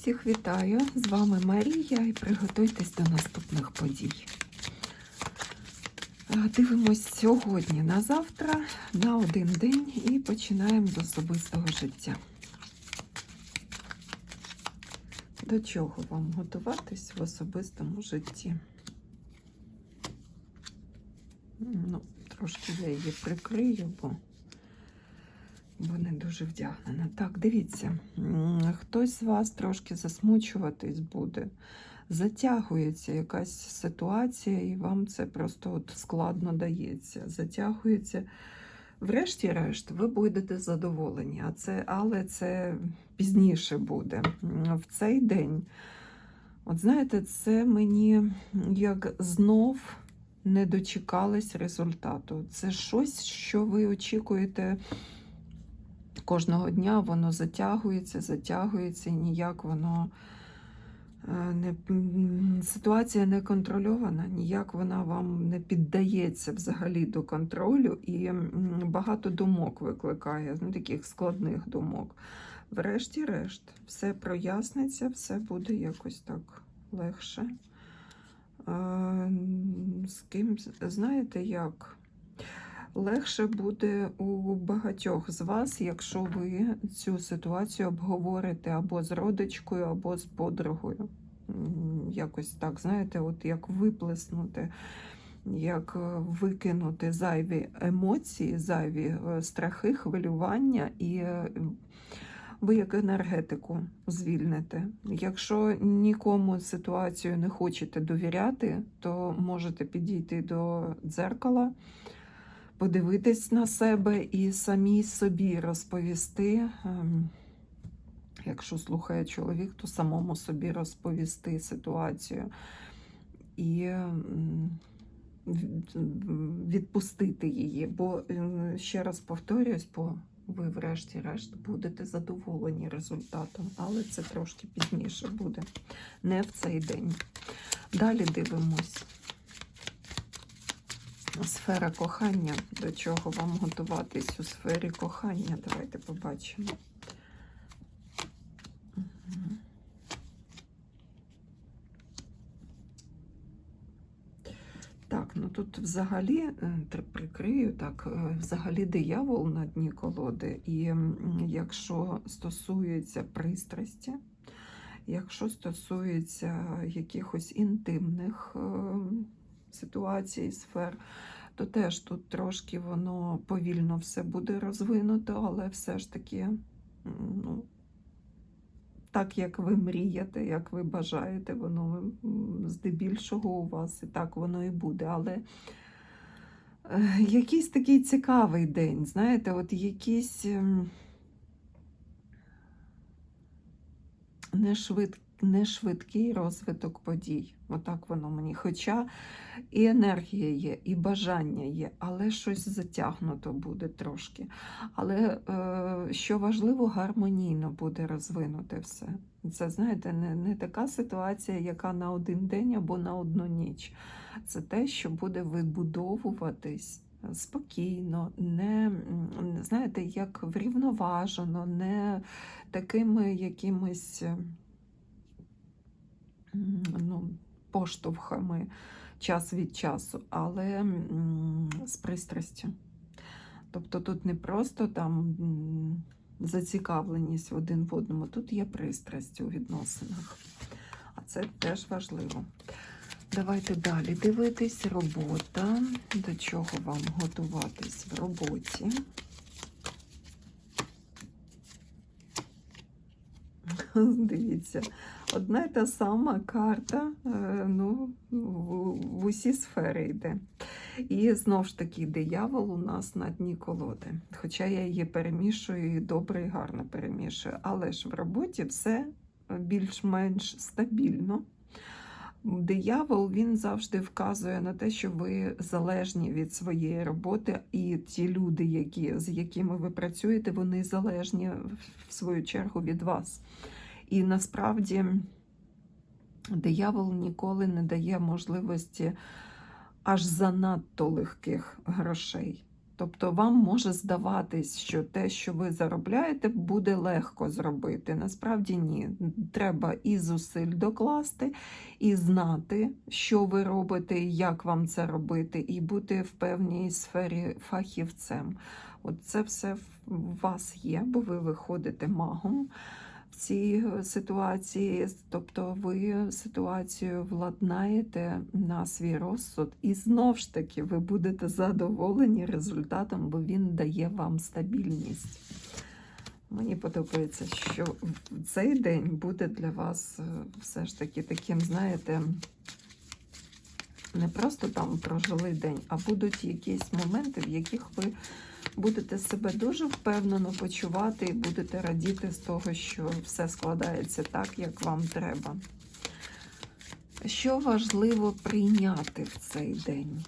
Всіх вітаю! З вами Марія і приготуйтесь до наступних подій. Е, Дивимось сьогодні на завтра, на один день і починаємо з особистого життя. До чого вам готуватись в особистому житті? Ну, трошки я її прикрию, бо бо не дуже вдягнена. Так, дивіться, хтось з вас трошки засмучуватись буде. Затягується якась ситуація, і вам це просто от складно дається. Затягується. Врешті-решт, ви будете задоволені, а це, але це пізніше буде. В цей день. От знаєте, це мені як знов не дочекались результату. Це щось, що ви очікуєте кожного дня, воно затягується, затягується, і ніяк воно е, не ситуація не контрольована, ніяк вона вам не піддається взагалі до контролю, і багато думок викликає, ну, таких складних думок. Врешті-решт, все проясниться, все буде якось так легше. Е, З ким, знаєте як? Легше буде у багатьох з вас, якщо ви цю ситуацію обговорите або з родичкою, або з подругою. Якось так, знаєте, от як виплеснути, як викинути зайві емоції, зайві е, страхи, хвилювання і е, ви як енергетику звільните. Якщо нікому ситуацію не хочете довіряти, то можете підійти до дзеркала, подивитись на себе і самі собі розповісти. ем, Якщо слухає чоловік, то самому собі розповісти ситуацію і відпустити її. Бо ще раз повторюсь, бо ви врешті-решт будете задоволені результатом, але це трошки пізніше буде, не в цей день. Далі дивимось. Сфера кохання. До чого вам готуватись у сфері кохання? Давайте побачимо. Так, ну тут взагалі е, прикрию так, е, взагалі диявол на дні колоди. І якщо стосується пристрасті, якщо стосується якихось інтимних е, ситуацій, сфер, то теж тут трошки воно повільно все буде розвинуто, але все ж таки, ну, так як ви мрієте, як ви бажаєте, воно здебільшого у вас і так воно і буде. Але е, якийсь такий цікавий день, знаєте, от якийсь ем, не, швид, не швидкий розвиток подій. Отак воно мені. Хоча і енергія є, і бажання є, але щось затягнуто буде трошки. Але е, що важливо, гармонійно буде розвинуте все. Це, знаєте, не, не така ситуація, яка на один день або на одну ніч. Це те, що буде вибудовуватись спокійно, не знаєте, як врівноважено, не такими якимись ну, поштовхами час від часу, але з пристрастю. Тобто тут не просто там зацікавленість один в одному, тут є пристрасть у відносинах. А це теж важливо. Давайте далі дивитись. Робота. До чого вам готуватись в роботі? Дивіться, одна та сама карта е, ну, в усі сфери йде. І знову ж таки, диявол у нас на дні колоди. Хоча я її перемішую і добре і гарно перемішую. Але ж в роботі все більш-менш стабільно. Диявол він завжди вказує на те, що ви залежні від своєї роботи, і ті люди, які, з якими ви працюєте, вони залежні в свою чергу від вас. І насправді диявол ніколи не дає можливості аж занадто легких грошей. Тобто вам може здаватись, що те, що ви заробляєте, буде легко зробити. Насправді ні. Треба і зусиль докласти, і знати, що ви робите, і як вам це робити, і бути в певній сфері фахівцем. От це все в вас є, бо ви виходите магом в е, ситуації, тобто ви ситуацію владнаєте на свій розсуд, і знов ж таки ви будете задоволені результатом, бо він дає вам стабільність. Мені подобається, що цей день буде для вас е, все ж таки таким, знаєте, не просто там прожили день, а будуть якісь моменти, в яких ви будете себе дуже впевнено почувати і будете радіти з того, що все складається так, як вам треба. Що важливо прийняти в цей день?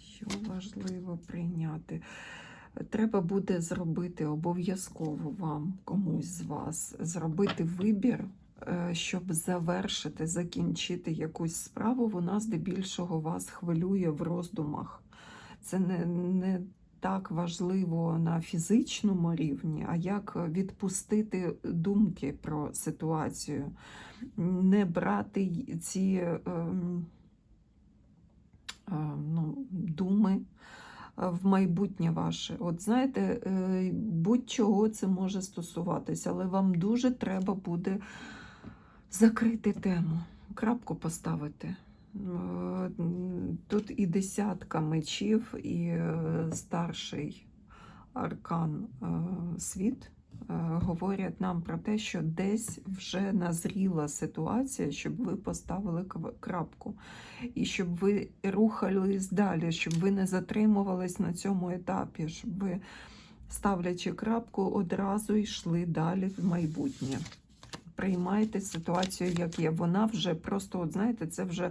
Що важливо прийняти? Треба буде зробити обов'язково вам, комусь з вас, зробити вибір, щоб завершити, закінчити якусь справу. Вона здебільшого вас хвилює в роздумах. Це не, не так важливо на фізичному рівні, а як відпустити думки про ситуацію, не брати ці ем, е, ну, думи е, в майбутнє ваше. От знаєте, е, будь-чого це може стосуватися, але вам дуже треба буде закрити тему, крапку поставити. Е, Тут і десятка мечів, і е, старший аркан е, світ говорять нам про те, що десь вже назріла ситуація, щоб ви поставили крапку, і щоб ви рухались далі, щоб ви не затримувались на цьому етапі, щоб ви, ставлячи крапку, одразу йшли далі в майбутнє. Приймайте ситуацію, як є. Вона вже просто, от знаєте, це вже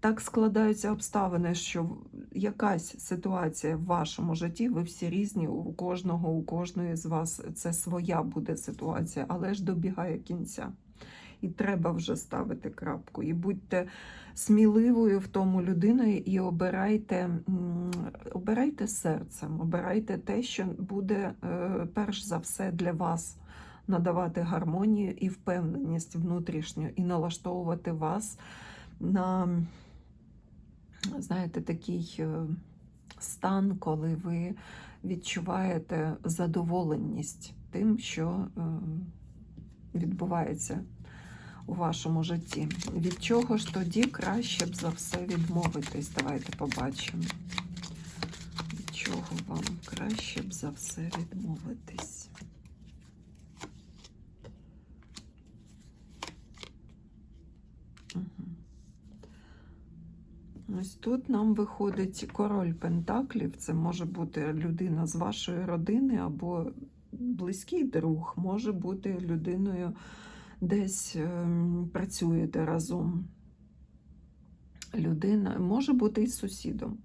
так складаються обставини, що якась ситуація в вашому житті, ви всі різні, у кожного, у кожної з вас це своя буде ситуація, але ж добігає кінця. І треба вже ставити крапку. І будьте сміливою в тому людиною і обирайте, обирайте серцем, обирайте те, що буде е, перш за все для вас надавати гармонію і впевненість внутрішню, і налаштовувати вас на, знаєте, такий е, стан, коли ви відчуваєте задоволеність тим, що е, відбувається у вашому житті. Від чого ж тоді краще б за все відмовитись? Давайте побачимо. Від чого вам краще б за все відмовитись? Ось тут нам виходить король Пентаклів. Це може бути людина з вашої родини або близький друг, може бути людиною десь ем, працюєте разом. Людина може бути і сусідом.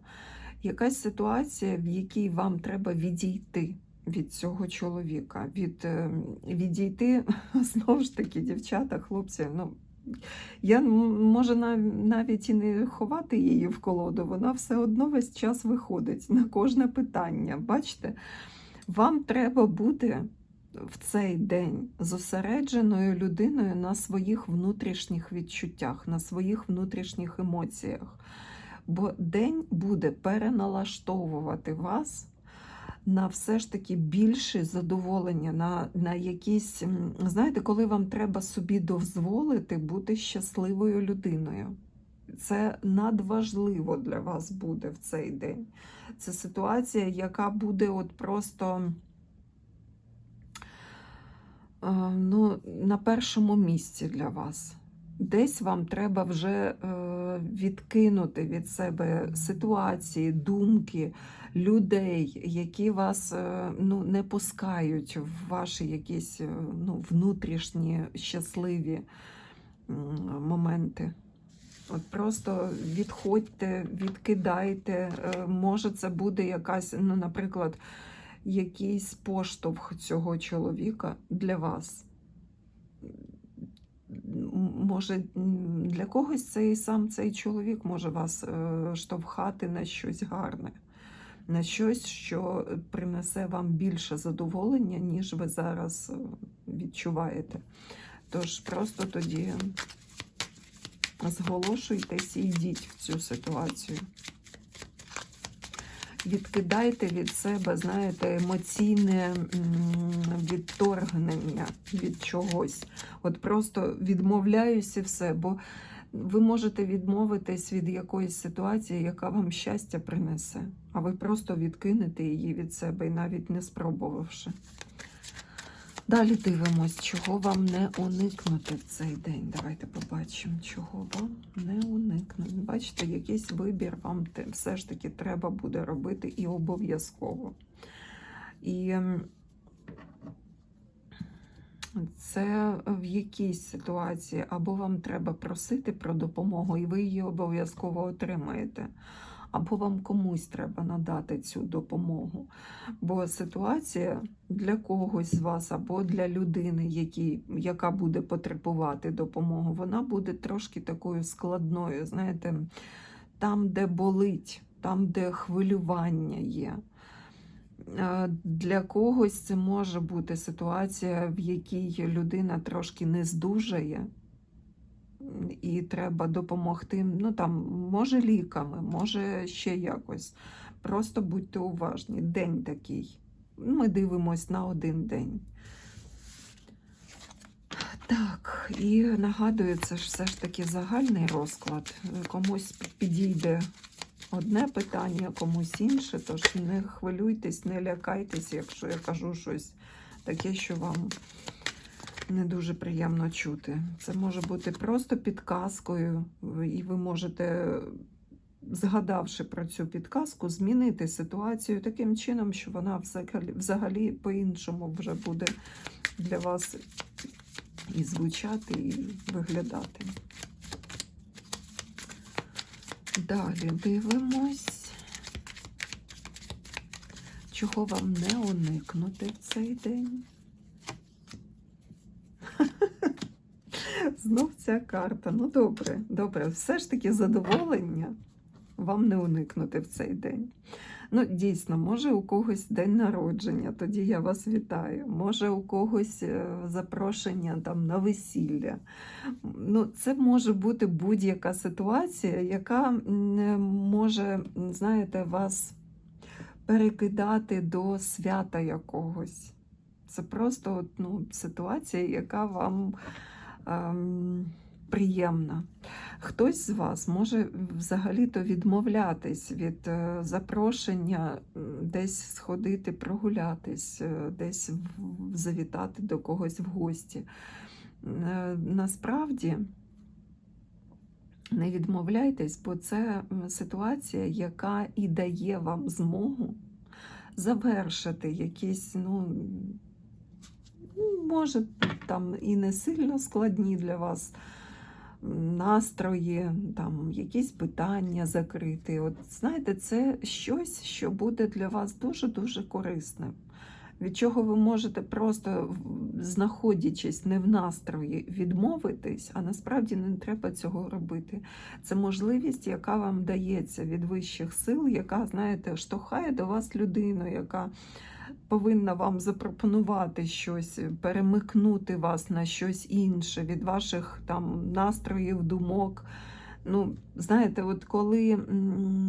Якась ситуація, в якій вам треба відійти від цього чоловіка, від, ем, відійти знову ж таки, дівчата, хлопці. ну, я м- може навіть і не ховати її в колоду, вона все одно весь час виходить на кожне питання. Бачите, вам треба бути в цей день зосередженою людиною на своїх внутрішніх відчуттях, на своїх внутрішніх емоціях. Бо день буде переналаштовувати вас на все ж таки більше задоволення, на, на якісь, знаєте, коли вам треба собі дозволити бути щасливою людиною. Це надважливо для вас буде в цей день. Це ситуація, яка буде от просто ну, на першому місці для вас. Десь вам треба вже е, відкинути від себе ситуації, думки, людей, які вас е, ну, не пускають в ваші якісь е, ну, внутрішні щасливі моменти. От просто відходьте, відкидайте. Може, це буде якась, ну, наприклад, якийсь поштовх цього чоловіка для вас. Може для когось цей сам цей чоловік може вас е, штовхати на щось гарне, на щось, що принесе вам більше задоволення, ніж ви зараз е, відчуваєте. Тож просто тоді зголошуйтесь і йдіть в цю ситуацію. Відкидайте від себе, знаєте, емоційне відторгнення від чогось. От просто відмовляюся все, бо ви можете відмовитись від якоїсь ситуації, яка вам щастя принесе, а ви просто відкинете її від себе і навіть не спробувавши. Далі дивимось, чого вам не уникнути в цей день. Давайте побачимо, чого вам не уникнути. Бачите, якийсь вибір вам все ж таки треба буде робити і обов'язково. І це в якійсь ситуації або вам треба просити про допомогу, і ви її обов'язково отримаєте, або вам комусь треба надати цю допомогу. Бо ситуація для когось з вас або для людини, які, яка буде потребувати допомоги, вона буде трошки такою складною. Знаєте, там, де болить, там, де хвилювання є. Е, Для когось це може бути ситуація, в якій людина трошки не здужає, і треба допомогти. Ну там, може, ліками, може ще якось. Просто будьте уважні. День такий. Ми дивимось на один день. Так, і нагадую, це ж все ж таки загальний розклад. Комусь підійде одне питання, комусь інше. Тож не хвилюйтесь, не лякайтесь, якщо я кажу щось таке, що вам не дуже приємно чути. Це може бути просто підказкою, і ви можете, згадавши про цю підказку, змінити ситуацію таким чином, що вона взагалі, по-іншому вже буде для вас і звучати, і виглядати. Далі дивимось, чого вам не уникнути в цей день. Знов ця карта. Ну, добре, добре, все ж таки задоволення вам не уникнути в цей день. Ну, дійсно, може у когось день народження, тоді я вас вітаю. Може у когось е, запрошення там на весілля. Ну, це може бути будь-яка ситуація, яка може, знаєте, вас перекидати до свята якогось. Це просто ну, ситуація, яка вам приємна. Хтось з вас може взагалі-то відмовлятись від е, запрошення десь сходити, прогулятись, е, десь завітати до когось в гості. Е, Насправді не відмовляйтесь, бо це ситуація, яка і дає вам змогу завершити якісь, ну, може, там і не сильно складні для вас настрої, там якісь питання закрити. От знаєте, це щось, що буде для вас дуже-дуже корисним. Від чого ви можете просто, знаходячись не в настрої, відмовитись, а насправді не треба цього робити. Це можливість, яка вам дається від вищих сил, яка, знаєте, штовхає до вас людину, яка повинна вам запропонувати щось, перемикнути вас на щось інше від ваших там настроїв, думок. Ну, знаєте, от коли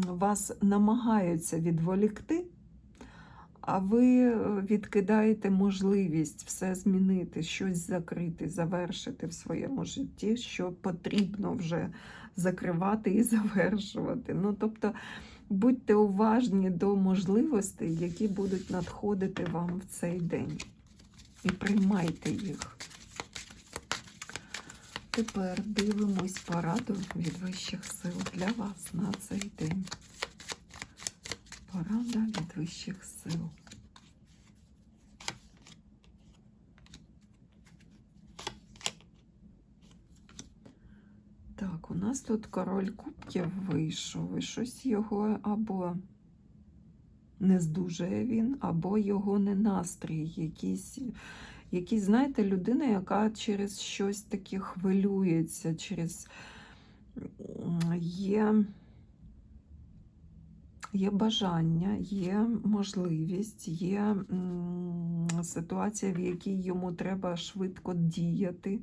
вас намагаються відволікти, а ви е, відкидаєте можливість все змінити, щось закрити, завершити в своєму житті, що потрібно вже закривати і завершувати. Ну, тобто, будьте уважні до можливостей, які будуть надходити вам в цей день. І приймайте їх. Тепер дивимось пораду від вищих сил для вас на цей день. Порада від вищих сил. Так, у нас тут король кубків вийшов, і щось його або не здужує він, або його не настрій, якийсь, Якісь, знаєте, людина, яка через щось таке хвилюється, через є, є бажання, є можливість, є ситуація, в якій йому треба швидко діяти,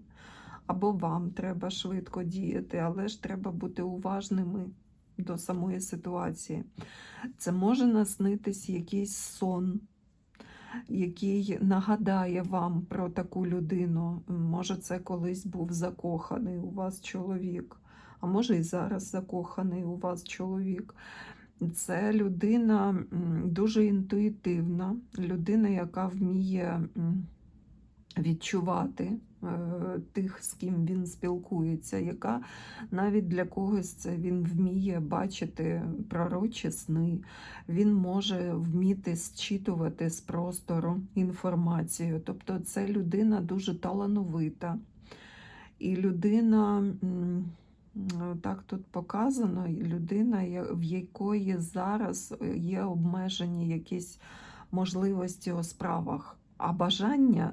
або вам треба швидко діяти, але ж треба бути уважними до самої ситуації. Це може наснитись якийсь сон, який нагадає вам про таку людину. Може, це колись був закоханий у вас чоловік, а може і зараз закоханий у вас чоловік. Це людина дуже інтуїтивна, людина, яка вміє відчувати е, тих, з ким він спілкується, яка навіть для когось це він вміє бачити пророчі сни, він може вміти зчитувати з простору інформацію. Тобто це людина дуже талановита. І людина, так тут показано, людина, в якої зараз є обмежені якісь можливості у справах, а бажання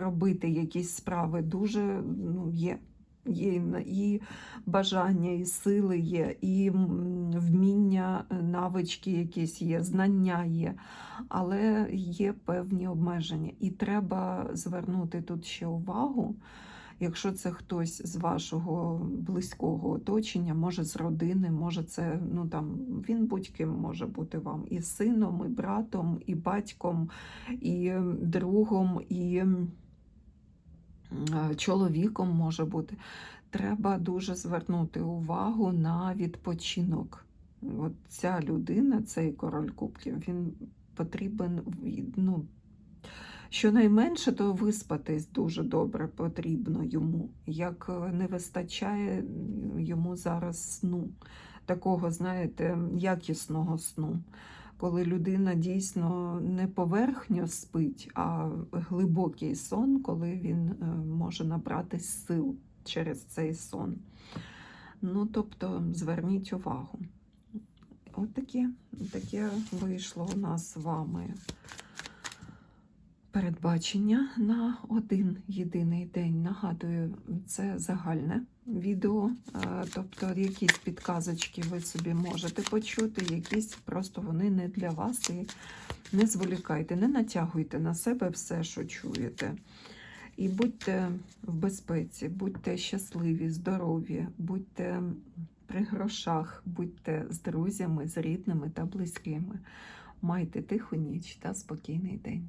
робити якісь справи дуже ну, є. Є і бажання, і сили є, і вміння, е, навички якісь є, знання є, але є певні обмеження. І треба звернути тут ще увагу, якщо це хтось з вашого близького оточення, може з родини, може це ну там він будь-ким може бути вам і сином, і братом, і батьком, і другом, і чоловіком може бути. Треба дуже звернути увагу на відпочинок. От ця людина, цей король кубків, він потрібен ну, щонайменше, то виспатись дуже добре потрібно йому. Як е, не вистачає йому зараз сну, такого, знаєте, якісного сну. Коли людина дійсно не поверхньо спить, а глибокий сон, коли він е, може набратись сил через цей сон. Ну, тобто, зверніть увагу. От таке, таке вийшло у нас з вами передбачення на один єдиний день. Нагадую, це загальне відео, е, тобто якісь підказочки ви собі можете почути, якісь просто вони не для вас. І не зволікайте, не натягуйте на себе все, що чуєте. І будьте в безпеці, будьте щасливі, здорові, будьте при грошах, будьте з друзями, з рідними та близькими. Майте тиху ніч та спокійний день.